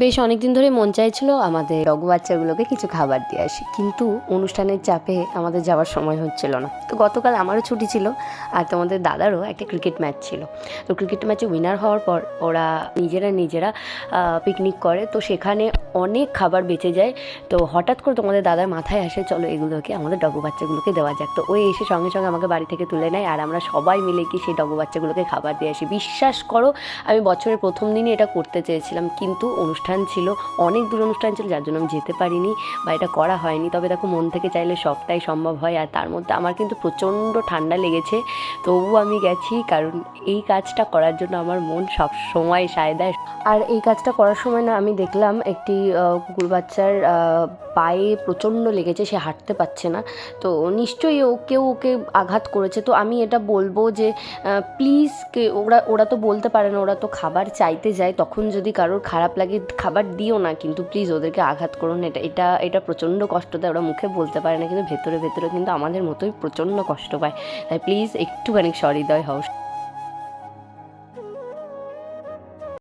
বেশ অনেক দিন ধরে মন চাইছিল আমাদের ডগু বাচ্চাগুলোকে কিছু খাবার দিয়ে আসি। কিন্তু অনুষ্ঠানের চাপে আমাদের যাওয়ার সময় হচ্ছিল না। তো গতকাল আমারও ছুটি ছিল আর তোমাদের দাদারও একটা ক্রিকেট ম্যাচ ছিল। তো ক্রিকেট ম্যাচে উইনার হওয়ার পর ওরা নিজেরা নিজেরা পিকনিক করে। তো সেখানে অনেক খাবার বেঁচে যায়। তো হঠাৎ করে তোমাদের দাদার মাথায় আসে, চলো এগুলোকে আমাদের ডগু বাচ্চাগুলোকে দেওয়া যাক। তো ওই এসে সঙ্গে সঙ্গে আমাকে বাড়ি থেকে তুলে নেয় আর আমরা সবাই মিলে কি সেই ডগু বাচ্চাগুলোকে খাবার দিয়ে আসি। বিশ্বাস করো, আমি বছরের প্রথম দিনই এটা করতে চেয়েছিলাম। কিন্তু অনুষ্ঠান ছিল, অনেক দূর অনুষ্ঠান ছিল, যার জন্য আমি যেতে পারিনি বা এটা করা হয়নি। তবে দেখো, মন থেকে চাইলে সবটাই সম্ভব হয়। আর তার মধ্যে আমার কিন্তু প্রচণ্ড ঠান্ডা লেগেছে। তবুও আমি গেছি, কারণ এই কাজটা করার জন্য আমার মন সব সময় সায় দেয়। আর এই কাজটা করার সময় না আমি দেখলাম একটি কুকুর বাচ্চার পায়ে প্রচণ্ড লেগেছে, সে হাঁটতে পারছে না। তো নিশ্চয়ই ও, কেউ ওকে আঘাত করেছে। তো আমি এটা বলব যে প্লিজ কে, ওরা ওরা তো বলতে পারে না, ওরা তো খাবার চাইতে যায়। তখন যদি কারোর খারাপ লাগে, খাবার দিও না, কিন্তু প্লিজ ওদেরকে আঘাত করো না। এটা এটা এটা প্রচণ্ড কষ্ট দেয় ওরা মুখে বলতে পারে না, কিন্তু ভেতরে ভেতরে কিন্তু আমাদের মতোই প্রচণ্ড কষ্ট পায়। তাই প্লিজ একটুখানি সহৃদয় হও।